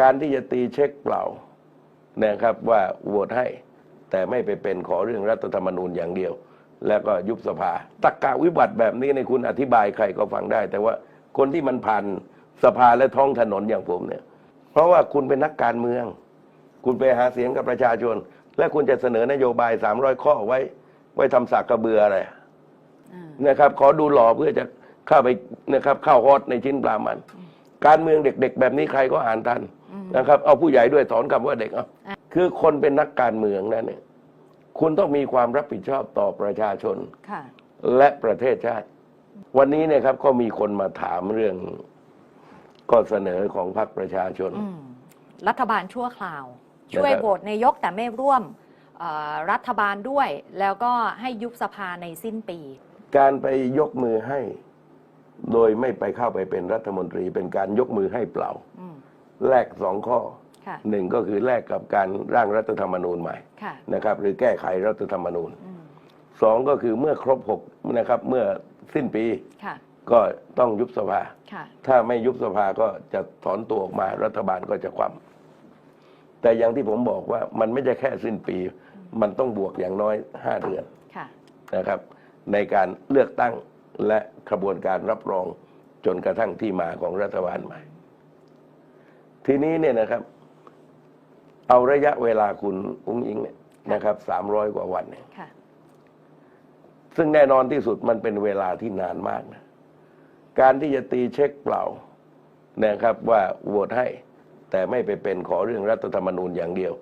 การที่จะตีเช็คเปล่านะครับว่าโหวตให้ แต่ไม่ไปเป็นขอเรื่องรัฐธรรมนูญอย่างเดียว แล้วก็ยุบสภาตักกะวิบัติแบบนี้ในยคุณอธิบายใครก็ฟังได้ แต่ว่าคนที่มันผ่านสภาและท้องถนนอย่างผมเนี่ย เพราะว่าคุณเป็นนักการเมือง คุณไปหาเสียงกับประชาชน และคุณจะเสนอนโยบาย300ข้อไว้ ไว้ทำสากกระเบืออะไรอ่านะครับ ขอดูหล่อเพื่อจะเข้าไปนะครับเข้าฮอตในชิ้นปลามัน การเมืองเด็ก ๆ แบบนี้ใครก็อ่านทัน นะครับ เอาผู้ใหญ่ด้วยถอนคำว่าเด็กเอาคือคนเป็นนักการเมืองนั่นเนี่ยคุณต้องมีความรับผิดชอบต่อประชาชนค่ะและประเทศชาติ วันนี้เนี่ยครับก็มีคนมาถามเรื่องข้อเสนอของพรรคประชาชนอืมรัฐบาลชั่วคราว ช่วยนะครับโหวตนายกแต่ไม่ร่วมเอ่อรัฐบาลด้วย แล้วก็ให้ยุบสภาในสิ้นปี การไปยกมือให้ โดยไม่ไปเข้าไปเป็นรัฐมนตรีเป็นการยกมือให้เปล่าอืม แลกสองข้อค่ะ หนึ่งก็คือแลกกับการร่างรัฐธรรมนูญใหม่ค่ะนะครับ หรือแก้ไขรัฐธรรมนูญอืมสองก็คือเมื่อครบหกนะครับ เมื่อสิ้นปีค่ะ ก็ต้องยุบสภา ค่ะ ถ้าไม่ยุบสภาก็จะถอนตัวออกมารัฐบาลก็จะคว่ำแต่อย่างที่ผมบอกว่ามันไม่ใช่แค่สิ้นปี มันต้องบวกอย่างน้อยห้าเดือน ค่ะ นะครับในการเลือกตั้งและกระบวนการรับรองจนกระทั่งที่มาของรัฐบาลใหม่ ทีนี้เนี่ยนะครับ เอาระยะเวลาคุณอุ้งอิงเนี่ยนะครับสามร้อยกว่าวันเนี่ยค่ะ ซึ่งแน่นอนที่สุดมันเป็นเวลาที่นานมากนะการที่จะตีเช็คเปล่านะครับ ว่าโหวตให้ แต่ไม่ไปเป็นขอเรื่องรัฐธรรมนูญอย่างเดียว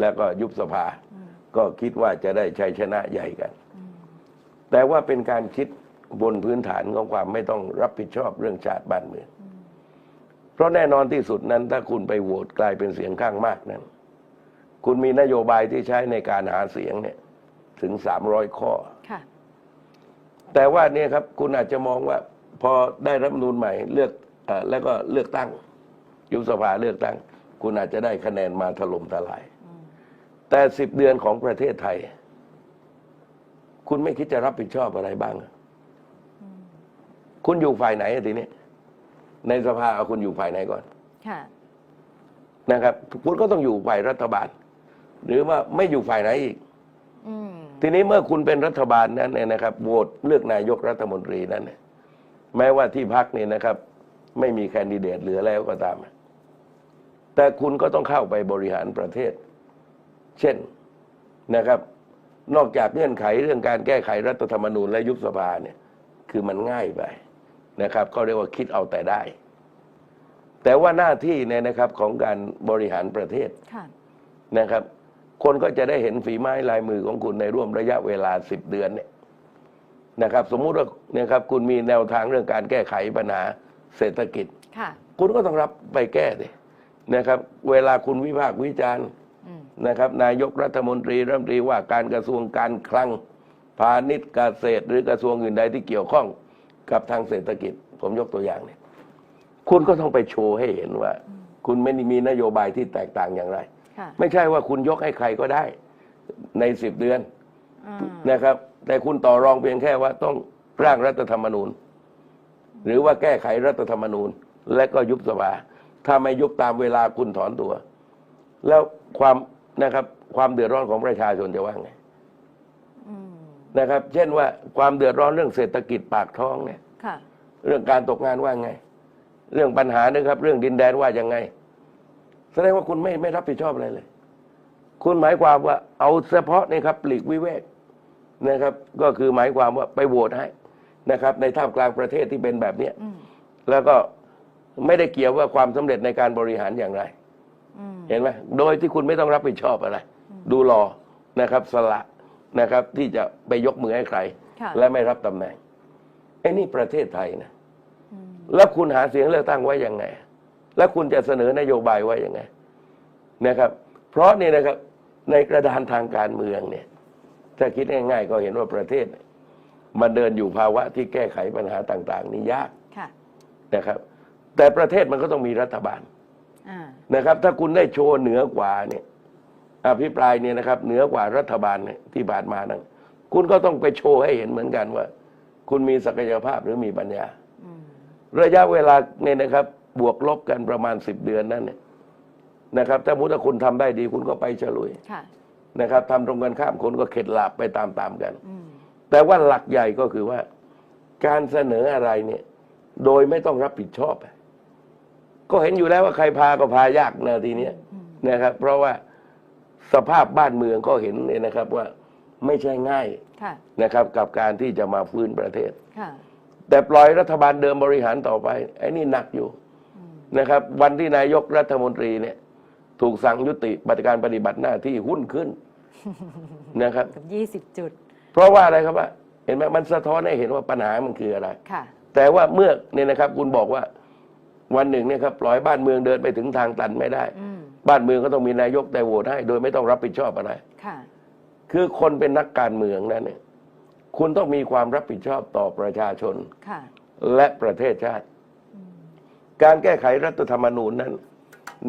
แล้วก็ยุบสภา ก็คิดว่าจะได้ชัยชนะใหญ่กัน แต่ว่าเป็นการคิดบนพื้นฐานของความไม่ต้องรับผิดชอบเรื่องชาติบ้านเมืองเพ ราะแน่นอนที่สุดนั้น ถ้าคุณไปโหวตกลายเป็นเสียงข้างมากนั้น คุณมีนโยบายที่ใช้ในการหาเสียงเนี่ย ถึงสามร้อยข้อค่ะแต่ว่าเนี่ยครับคุณอาจจะมองว่า พอได้รัฐธรรมนูญใหม่เลือกเออแล้วก็เลือกตั้ง ยุบสภาเลือกตั้ง คุณอาจจะได้คะแนนมาถล่มทลาย แต่สิบเดือนของประเทศไทย คุณไม่คิดจะรับผิดชอบอะไรบ้างอะคุณอยู่ฝ่ายไหนอะทีนี้ ในสภาเอาคุณอยู่ฝ่ายไหนก่อนค่ะนะครับคุณก็ต้องอยู่ฝ่ายรัฐบาล หรือว่าไม่อยู่ฝ่ายไหนอีกอืมทีนี้เมื่อคุณเป็นรัฐบาลนั้นเนี่ยนะครับโหวตเลือกนายกรัฐมนตรีนั้นเนี่ยแม้ว่าที่พักเนี่ยนะครับ ไม่มีแคนดิเดตเหลือแล้วก็ตาม แต่คุณก็ต้องเข้าไปบริหารประเทศ เช่นนะครับ นอกจากเงื่อนไขเรื่องการแก้ไขรัฐธรรมนูญและยุบสภาเนี่ย คือมันง่ายไป นะครับเขาเรียกว่าคิดเอาแต่ได้ แต่ว่าหน้าที่เนี่ยนะครับของการบริหารประเทศค่ะนะครับ คนก็จะได้เห็นฝีไม้ลายมือของคุณในร่วมระยะเวลาสิบเดือนเนี่ยนะครับ สมมุติว่าเนี่ยครับคุณมีแนวทางเรื่องการแก้ไขปัญหาเศรษฐกิจค่ะคุณก็ต้องรับไปแก้ดินะครับ เวลาคุณวิพากษ์วิจารณ์อืมนะครับ นายกรัฐมนตรีรัฐมนตรีว่าการกระทรวงการคลังพาณิชย์เกษตร หรือกระทรวงอื่นใดที่เกี่ยวข้อง กับทางเศรษฐกิจ ผมยกตัวอย่างเนี่ย คุณก็ต้องไปโชว์ให้เห็นว่า คุณไม่ได้มีนโยบายที่แตกต่างอย่างไรค่ะไม่ใช่ว่าคุณยกให้ใครก็ได้ในสิบเดือนอ่านะครับ แต่คุณต่อรองเพียงแค่ว่าต้องร่างรัฐธรรมนูญ หรือว่าแก้ไขรัฐธรรมนูญ และก็ยุบสภาถ้าไม่ยุบตามเวลาคุณถอนตัว แล้วความนะครับ ความเดือดร้อนของประชาชนจะว่าไงอืม นะครับ เช่นว่าความเดือดร้อนเรื่องเศรษฐกิจปากท้องเนี่ยค่ะ เรื่องการตกงานว่าไง เรื่องปัญหานะครับ เรื่องดินแดนว่ายังไง แสดงว่าคุณไม่ไม่รับผิดชอบอะไรเลย คุณหมายความว่าเอาเฉพาะนี่ครับปลีกวิเวกนะครับ ก็คือหมายความว่าไปโหวตให้นะครับ ในท่ามกลางประเทศที่เป็นแบบเนี้ยอืมแล้วก็ไม่ได้เกี่ยวว่าความสำเร็จในการบริหารอย่างไร อืม เห็นไหมโดยที่คุณไม่ต้องรับผิดชอบอะไร ดูรอนะครับ สละ นะครับ ที่จะไปยกมือให้ใครค่ะและไม่รับตำแหน่งไอ้นี่ประเทศไทยนะอืมแล้วคุณหาเสียงเลือกตั้งไว้ยังไง แล้วคุณจะเสนอนโยบายไว้ยังไงนะครับ เพราะนี่นะครับในกระดานทางการเมืองเนี่ย ถ้าคิดง่ายๆก็เห็นว่าประเทศเนี่ยมันเดินอยู่ภาวะที่แก้ไขปัญหาต่าง ๆ นี่ยากค่ะนะครับ แต่ประเทศมันก็ต้องมีรัฐบาลอ่านะครับ ถ้าคุณได้โชว์เหนือกว่าเนี่ย อภิปรายเนี่ยนะครับ เหนือกว่ารัฐบาลเนี่ยที่ผ่านมานั้นคุณก็ต้องไปโชว์ให้เห็นเหมือนกันว่า คุณมีศักยภาพหรือมีปัญญาอืมระยะเวลาเนี่ยนะครับ บวกลบกันประมาณสิบเดือนนั่นเนี่ยนะครับ ถ้ามุติว่าคุณทำได้ดีคุณก็ไปฉลุยค่ะนะครับทำตรงกันข้ามคนก็เข็ดหลาบไปตามๆกันอืมแต่ว่าหลักใหญ่ก็คือว่า การเสนออะไรเนี่ย โดยไม่ต้องรับผิดชอบ ก็เห็นอยู่แล้วว่าใครพาก็พายากนะทีเนี้ยนะครับ เพราะว่า สภาพบ้านเมืองก็เห็นเนี่ยนะครับว่าไม่ใช่ง่ายค่ะนะครับ กับการที่จะมาฟื้นประเทศ ค่ะ แต่ปล่อยรัฐบาลเดิมบริหารต่อไปไอ้นี่หนักอยู่นะครับ วันที่นายกรัฐมนตรีเนี่ย ถูกสั่งยุติปฏิการปฏิบัติหน้าที่หุ้นขึ้นนะครับกับยี่สิบ20จุด เพราะว่าอะไรครับว่า เห็นไหมมันสะท้อนให้เห็นว่าปัญหามันคืออะไร ค่ะ แต่ว่าเมื่อเนี่ยนะครับ คุณบอกว่าวันหนึ่งเนี่ยครับปล่อยบ้านเมืองเดินไปถึงทางตันไม่ได้ อืม บ้านเมืองก็ต้องมีนายกแต่โหวตให้โดยไม่ต้องรับผิดชอบอะไร ค่ะ คือคนเป็นนักการเมืองนั้นเนี่ย คุณต้องมีความรับผิดชอบต่อประชาชน ค่ะ และประเทศชาติ การแก้ไขรัฐธรรมนูญนั้น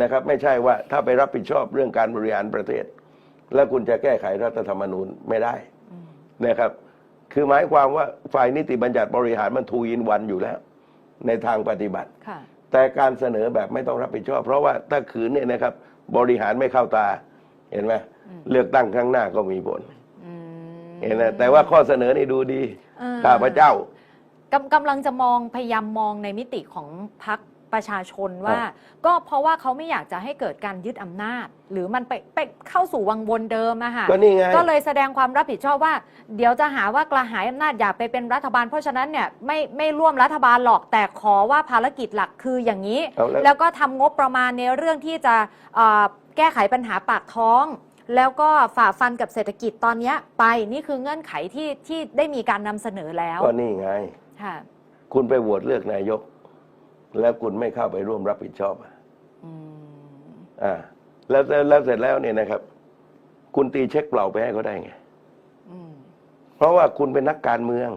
นะครับ ไม่ใช่ว่าถ้าไปรับผิดชอบเรื่องการบริหารประเทศ แล้วคุณจะแก้ไขรัฐธรรมนูญไม่ได้นะครับ คือหมายความว่าฝ่ายนิติบัญญัติบริหารมันทูอินวันอยู่แล้ว ในทางปฏิบัติค่ะ แต่การเสนอแบบไม่ต้องรับผิดชอบ เพราะว่าถ้าขืนเนี่ยนะครับบริหารไม่เข้าตาเห็นไหมเลือกตั้งครั้งหน้าก็มีผลอืมเห็นไหมแต่ว่าข้อเสนอนี่ดูดีเออข้าพเจ้ากำกำลังจะมองพยายามมองในมิติของพรรค ประชาชนว่าอะก็เพราะว่าเขาไม่อยากจะให้เกิดการยึดอำนาจ หรือมันไปไปเข้าสู่วังวนเดิมอะค่ะก็นี่ไงก็เลยแสดงความรับผิดชอบว่า เดี๋ยวจะหาว่ากระหายอำนาจอยากไปเป็นรัฐบาล เพราะฉะนั้นเนี่ยไม่ไม่ร่วมรัฐบาลหรอกแต่ขอว่าภารกิจหลักคืออย่างนี้เอาแล้วแล้วก็ทำงบประมาณในเรื่องที่จะเอ่อแก้ไขปัญหาปากท้องแล้วก็ฝ่าฟันกับเศรษฐกิจตอนเนี้ยไปนี่คือเงื่อนไขที่ที่ได้มีการนำเสนอแล้ว ก็นี่ไง ค่ะ คุณไปโหวตเลือกนายก แล้วคุณไม่เข้าไปร่วมรับผิดชอบอะอืมอ่าแล้วแล้วแล้วเสร็จแล้วเนี่ยนะครับ คุณตีเช็คเปล่าไปให้เขาได้ไงอืมเพราะว่าคุณเป็นนักการเมือง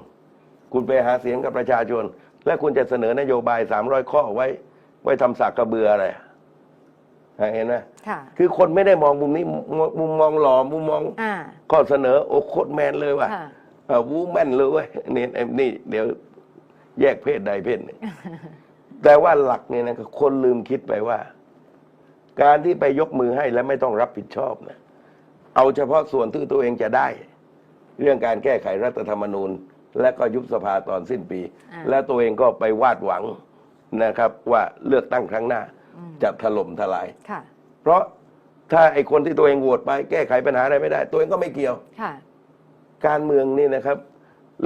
คุณไปหาเสียงกับประชาชน และคุณจะเสนอนโยบายสามร้อยข้อไว้ ไว้ทำสากกระเบืออะไรอะเห็นไหมค่ะคือคนไม่ได้มองมุมนี้มุมมุมมองหล่อมุมมองอ่าข้อเสนอ โอ้โคตรแมนเลยว่ะค่ะเออวูแมนเลยเว้ยนี่ไอ้นี่เดี๋ยวแยกเพศใดเพศหนึ่ง แต่ว่าหลักเนี่ยนะคนลืมคิดไปว่า การที่ไปยกมือให้และไม่ต้องรับผิดชอบนะเอาเฉพาะส่วนที่ตัวเองจะได้ เรื่องการแก้ไขรัฐธรรมนูญ และก็ยุบสภาตอนสิ้นปีอ่าและตัวเองก็ไปวาดหวังนะครับ ว่าเลือกตั้งครั้งหน้าจะถล่มทลายค่ะเพราะถ้าไอ้คนที่ตัวเองโหวตไปแก้ไขปัญหาอะไรไม่ได้ ตัวเองก็ไม่เกี่ยวค่ะการเมืองนี่นะครับ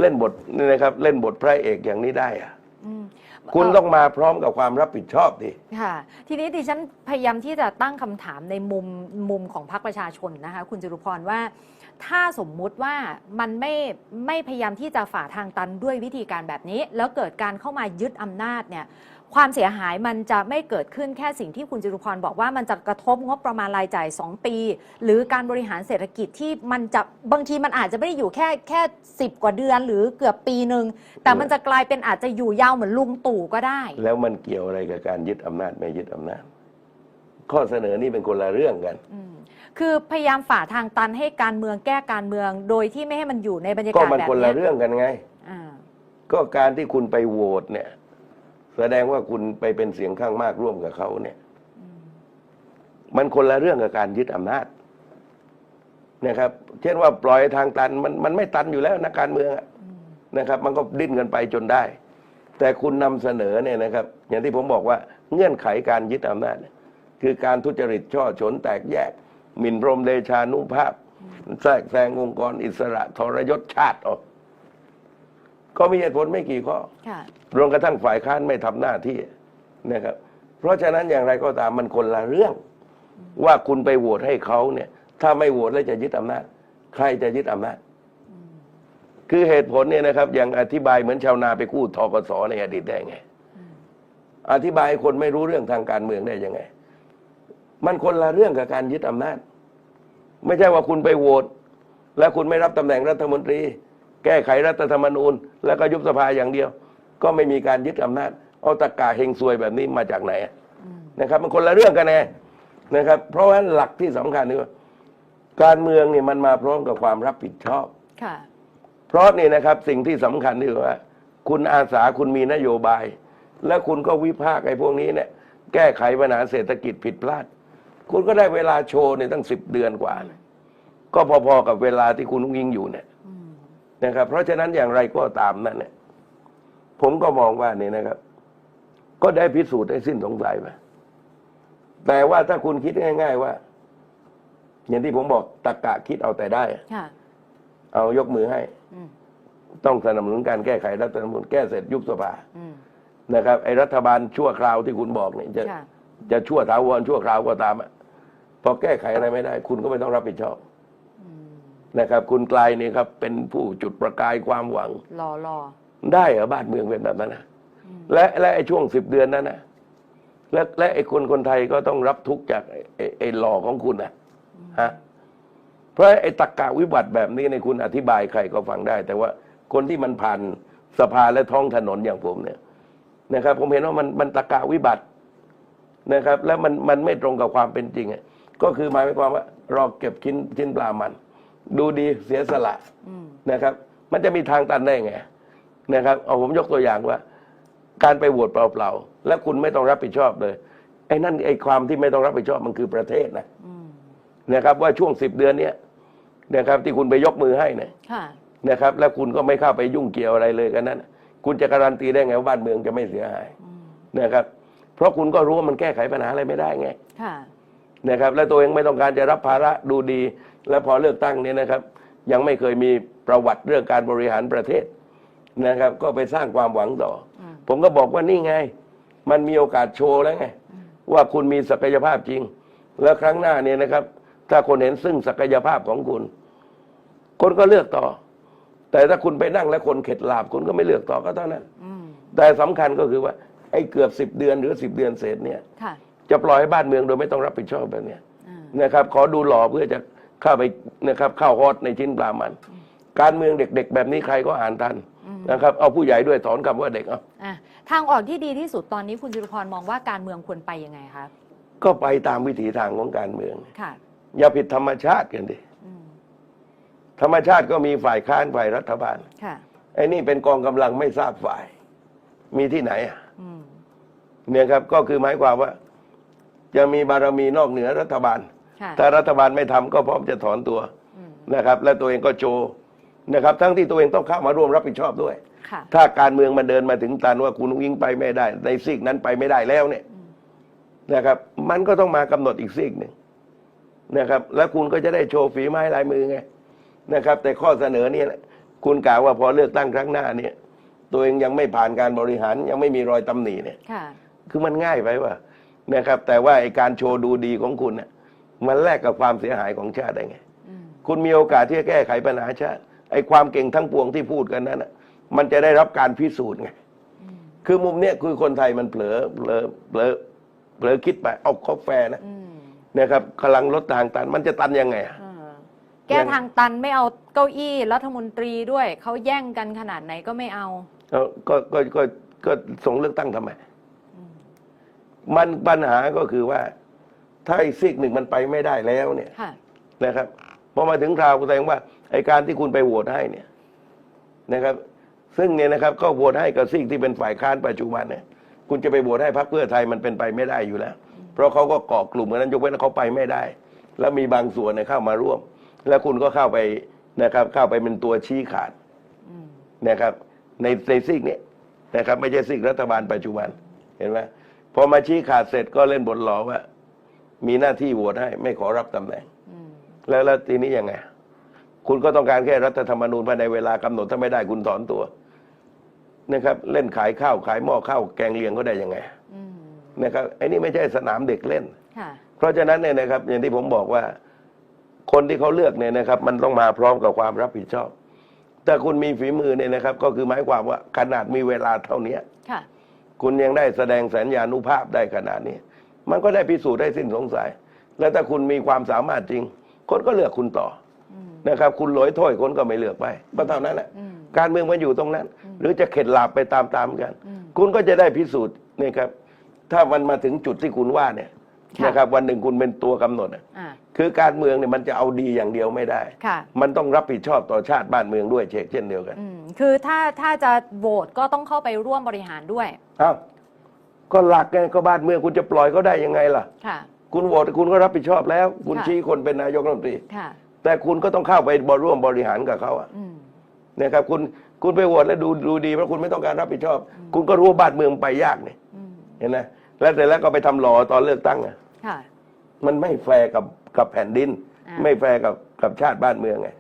เล่นบทนี่นะครับ เล่นบทพระเอกอย่างนี้ได้อะอืม คุณเต้องมาพร้อมกับความรับผิดชอบดิ ค่ะ ทีนี้ดิฉันพยายามที่จะตั้งคำถามในมุมมุมของพรรคประชาชนนะคะ คุณจรุพรว่า ถ้าสมมุติว่ามันไม่ไม่พยายามที่จะฝ่าทางตันด้วยวิธีการแบบนี้ แล้วเกิดการเข้ามายึดอำนาจเนี่ยความเสียหายมันจะไม่เกิดขึ้นแค่สิ่งที่คุณจรุพรบอกว่ามันจะกระทบงบประมาณรายจ่าย 2 ปี หรือการบริหารเศรษฐกิจที่มันจะบางทีมันอาจจะไม่ได้อยู่แค่แค่สิบกว่าเดือนหรือเกือบปีหนึ่งแต่มันจะกลายเป็นอาจจะอยู่ยาวเหมือนลุงตู่ก็ได้ แล้วมันเกี่ยวอะไรกับการยึดอำนาจไม่ยึดอำนาจ ข้อเสนอนี่เป็นคนละเรื่องกันอืม คือพยายามฝ่าทางตันให้การเมืองแก้การเมือง โดยที่ไม่ให้มันอยู่ในบรรยาก็กาศมันแบบคนเนี้ละยเรื่องกันไง อ่าก็การที่คุณไปโหวตเนี่ย แสดงว่าคุณไปเป็นเสียงข้างมากร่วมกับเขาเนี่ย มันคนละเรื่องกับการยึดอำนาจนะครับ เช่นว่าปล่อยทางตันมันมันไม่ตันอยู่แล้วนักการเมืองอะนะครับ มันก็ดิ้นกันไปจนได้ แต่คุณนำเสนอเนี่ยนะครับ อย่างที่ผมบอกว่าเงื่อนไขการยึดอำนาจเนี่ยคือการทุจริตช่อฉนแตกแยก หมิ่นพรหมเดชานุภาพ แทรกแซงองค์กรอิสระทรยศชาติออกก็มีเหตุผลไม่กี่ข้อค่ะรวมกระทั่งฝ่ายค้านไม่ทำหน้าที่นะครับ เพราะฉะนั้นอย่างไรก็ตามมันคนละเรื่อง ว่าคุณไปโหวตให้เขาเนี่ย ถ้าไม่โหวตแล้วจะยึดอำนาจ ใครจะยึดอำนาจ คือเหตุผลเนี่ยนะครับ อย่างอธิบายเหมือนชาวนาไปกู้ทกสในอดีตได้ไง อธิบายให้คนไม่รู้เรื่องทางการเมืองได้ยังไง มันคนละเรื่องกับการยึดอำนาจ ไม่ใช่ว่าคุณไปโหวตแล้วคุณไม่รับตำแหน่งรัฐมนตรี แก้ไขรัฐธรรมนูญ แล้วก็ยุบสภาอย่างเดียว ก็ไม่มีการยึดอำนาจ เอาตะกาเฮงซวยแบบนี้มาจากไหนอะนะครับ มันคนละเรื่องกันแน่นะครับ เพราะว่าหลักที่สำคัญคือว่าการเมืองเนี่ยมันมาพร้อมกับความรับผิดชอบค่ะเพราะนี่นะครับสิ่งที่สำคัญคือว่า คุณอาสาคุณมีนโยบาย และคุณก็วิพากษ์ไอ้พวกนี้เนี่ยแก้ไขปัญหาเศรษฐกิจผิดพลาด คุณก็ได้เวลาโชว์ในตั้งสิบเดือนกว่านะก็พอๆกับเวลาที่คุณอุ้งยิงอยู่เนี่ยอืมนะครับ เพราะฉะนั้นอย่างไรก็ตามนั่นเนี่ยผมก็มองว่านี่นะครับ ก็ได้พิสูจน์ให้สิ้นสงสัยไปแต่ว่าถ้าคุณคิดง่าย ๆ ว่า อย่างที่ผมบอกตะกะคิดเอาแต่ได้ค่ะเอายกมือให้อืมต้องสนับสนุนการแก้ไขรัฐธรรมนูญแก้เสร็จยุบสภาอืมนะครับไอ้รัฐบาลชั่วคราวที่คุณบอกเนี่ยจะค่ะจะชั่วถาวรชั่วคราวก็ตามอะ พอแก้ไขอะไรไม่ได้ คุณก็ไม่ต้องรับผิดชอบอืมนะครับ คุณกลายนี่ครับ เป็นผู้จุดประกายความหวัง รอรอได้เหรอบ้านเมืองเป็นแบบนั้นนะอืมและและไอ้ช่วงสิบเดือนนั้นนะและและไอ้คนคนไทยก็ต้องรับทุกข์จากไอ้ไอ้ไอ้หลอกของคุณนะฮะเพราะไอ้ตรกกะวิบัติแบบนี้ในยคุณอธิบายใครก็ฟังได้ แต่ว่าคนที่มันผ่านสภาและท้องถนนอย่างผมเนี่ยนะครับ ผมเห็นว่ามันมันตรกกะวิบัตินะครับ แล้วมันมันไม่ตรงกับความเป็นจริงอะ ก็คือหมายความว่ารอเก็บชิ้นชิ้นปลามัน ดูดีเสียสละอืมนะครับ มันจะมีทางตันได้ไงนะครับ เอาผมยกตัวอย่างว่า การไปโหวตเปล่าๆและคุณไม่ต้องรับผิดชอบเลยไอ้นั่นไอ้ความที่ไม่ต้องรับผิดชอบมันคือประเทศนะอืมนะครับ ว่าช่วงสิบเดือนเนี้ยนะครับ ที่คุณไปยกมือให้เนี่ยค่ะนะครับ แล้วคุณก็ไม่เข้าไปยุ่งเกี่ยวอะไรเลยกันนั้นคุณจะการันตีได้ไงว่าบ้านเมืองจะไม่เสียหายอืมนะครับ เพราะคุณก็รู้ว่ามันแก้ไขปัญหาอะไรไม่ได้ไงค่ะ นะครับและตัวเองไม่ต้องการจะรับภาระดูดี และพอเลือกตั้งเนี่ยนะครับยังไม่เคยมีประวัติเรื่องการบริหารประเทศนะครับ ก็ไปสร้างความหวังต่ออมผมก็บอกว่านี่ไง มันมีโอกาสโชว์แล้วไง ว่าคุณมีศักยภาพจริง แล้วครั้งหน้าเนี่ยนะครับ ถ้าคนเห็นซึ่งศักยภาพของคุณ คนก็เลือกต่อ แต่ถ้าคุณไปนั่งแล้วคนเข็ดหลาบคุณก็ไม่เลือกต่อก็เท่านั้นอืมแต่สำคัญก็คือว่าไอ้เกือบสิบเดือนหรือสิบเดือนเศษเนี่ยค่ะ จะปล่อยให้บ้านเมืองโดยไม่ต้องรับผิดชอบแบบเนี้ยอ่านะครับ ขอดูหล่อเพื่อจะเข้าไปนะครับเข้าฮอตในชิ้นปลามัน การเมืองเด็ก ๆ แบบนี้ใครก็อ่านทันนะครับเอาผู้ใหญ่ด้วยถอนคำว่าเด็กเอาอะทางออกที่ดีที่สุดตอนนี้คุณจตุพรมองว่าการเมืองควรไปยังไงคะก็ไปตามวิถีทางของการเมืองค่ะอย่าผิดธรรมชาติกันดิอืมธรรมชาติก็มีฝ่ายค้านฝ่ายรัฐบาลค่ะไอ้นี่เป็นกองกำลังไม่ทราบฝ่าย มีที่ไหนอะอืมเนี่ยครับ ก็คือหมายความว่า จะมีบารมีนอกเหนือรัฐบาลค่ะถ้ารัฐบาลไม่ทำก็พร้อมจะถอนตัวอืมนะครับ และตัวเองก็โจว์นะครับ ทั้งที่ตัวเองต้องเข้ามาร่วมรับผิดชอบด้วยค่ะถ้าการเมืองมันเดินมาถึงตันว่าคุณวิ่งไปไม่ได้ ในซีกนั้นไปไม่ได้แล้วเนี่ยนะครับ มันก็ต้องมากำหนดอีกซีกหนึ่งนะครับ แล้วคุณก็จะได้โชว์ฝีไม้ลายมือไงนะครับ แต่ข้อเสนอเนี่ยคุณกล่าวว่าพอเลือกตั้งครั้งหน้าเนี่ย ตัวเองยังไม่ผ่านการบริหารยังไม่มีรอยตำหนิเนี่ยค่ะคือมันง่ายไปว่า นะครับ แต่ว่าไอการโชว์ดูดีของคุณน่ะมันแลกกับความเสียหายของชาติได้ไงอืมคุณมีโอกาสที่จะแก้ไขปัญหาชาติไอ้ความเก่งทั้งปวงที่พูดกันนั้นน่ะมันจะได้รับการพิสูจน์ไงอืมคือมุมเนี้ยคือคนไทยมันเผลอเผลอเผลอเผลอคิดไปเอาคอแฟร์นะอืมนะครับกำลังลดทางตันมันจะตันยังไงอะเออแก้ทางตันไม่เอาเก้าอี้รัฐมนตรีด้วยเขาแย่งกันขนาดไหนก็ไม่เอาเอาก็ก็ก็ก็ส่งเลือกตั้งทำไมอืม มันปัญหาก็คือว่า ถ้าไอ้ซีกหนึ่งมันไปไม่ได้แล้วเนี่ยค่ะ นะครับพอมาถึงคราวแสดงว่าไอการที่คุณไปโหวตให้เนี่ยนะครับ ซึ่งเนี่ยนะครับก็โหวตให้กับซีกที่เป็นฝ่ายค้านปัจจุบันเนี่ย คุณจะไปโหวตให้พรรคเพื่อไทยมันเป็นไปไม่ได้อยู่แล้ว เพราะเขาก็เกาะกลุ่มกันนั้นยกเว้นว่าเขาไปไม่ได้ แล้วมีบางส่วนเนี่ยเข้ามาร่วม แล้วคุณก็เข้าไปนะครับ เข้าไปเป็นตัวชี้ขาดอืมนะครับ ในในซีกเนี่ยนะครับ ไม่ใช่ซีกรัฐบาลปัจจุบันเห็นไหม พอมาชี้ขาดเสร็จก็เล่นบทหลอกว่า มีหน้าที่โหวตให้ไม่ขอรับตำแหน่งอืมแล้วแล้วทีนี้ยังไง คุณก็ต้องการแค่รัฐธรรมนูญภายในเวลากำหนดถ้าไม่ได้คุณถอนตัวนะครับ เล่นขายข้าวขายหม้อข้าวแกงเลียงก็ได้ยังไงอืมนะครับไอ้นี่ไม่ใช่สนามเด็กเล่นค่ะเพราะฉะนั้นเนี่ยนะครับ อย่างที่ผมบอกว่า คนที่เขาเลือกเนี่ยนะครับ มันต้องมาพร้อมกับความรับผิดชอบถ้าคุณมีฝีมือเนี่ยนะครับ ก็คือหมายความว่าขนาดมีเวลาเท่าเนี้ยค่ะ คุณยังได้แสดงสัญญานุภาพได้ขนาดนี้ มันก็ได้พิสูจน์ได้สิ้นสงสัย แล้วถ้าคุณมีความสามารถจริง คนก็เลือกคุณต่ออืมนะครับ คุณหลอยถ้อยคนก็ไม่เลือกไปก็เท่านั้นแหละอืมการเมืองมันอยู่ตรงนั้น หรือจะเข็ดหลาบไปตามๆกันอืมคุณก็จะได้พิสูจน์นะครับ ถ้ามันมาถึงจุดที่คุณว่าเนี่ย นะครับวันหนึ่งคุณเป็นตัวกำหนดอ่าคือการเมืองเนี่ยมันจะเอาดีอย่างเดียวไม่ได้มันต้องรับผิดชอบต่อชาติบ้านเมืองด้วยเชกเช่นเดียวกันคือถ้าถ้าจะโหวตก็ต้องเข้าไปร่วมบริหารด้วยเอ้าก็หลักไงก็บ้านเมืองคุณจะปล่อยเขาได้ยังไงล่ะ ค่ะ คุณโหวตคุณก็รับผิดชอบแล้ว คุณชี้คนเป็นนายกรัฐมนตรีแต่คุณก็ต้องเข้าไปบร่วมบริหารกับเขาอะนะครับคุณคุณไปโหวตแล้วดูดูดีเพราะคุณไม่ต้องการรับผิดชอบ คุณก็รู้ว่าบ้านเมืองไปยากเนี่ยเห็นไหมแล้วแต่แล้วก็ไปทำหลอตอนเลือกตั้งอะ มันไม่แฟร์กับกับแผ่นดินไม่แฟร์กับกับชาติบ้านเมืองไง